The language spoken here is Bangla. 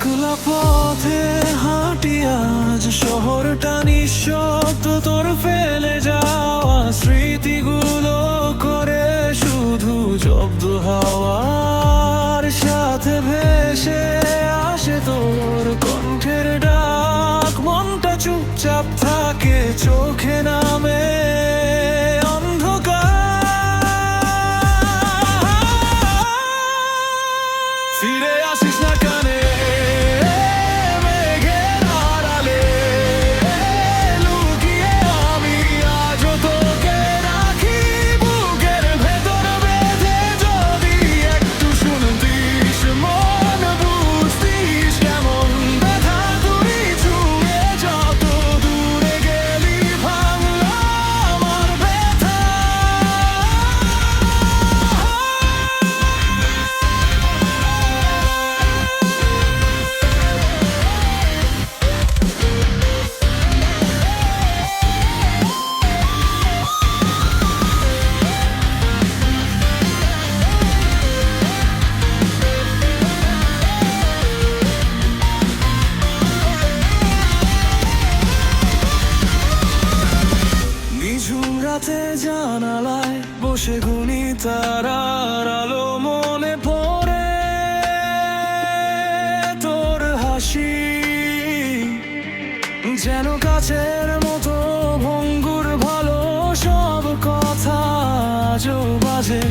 একলা পথে হাঁটি আজ শহরটা নিঃশব্দ, তোর ফেলে যাওয়া স্মৃতিগুলো করে শুধু জব্দ হাওয়ার সাথে ভেসে আসে তোর কণ্ঠের ডাক। মনটা চুপচাপ থাকে চোখে নামে অন্ধকার। ফিরে আসিস না কানে রাতে জানালায় বসে গুনি তার আলো মনে পড়ে। তোর হাসি যেন কাছের মতো ভঙ্গুর ভালো সব কথা আজও বাজে।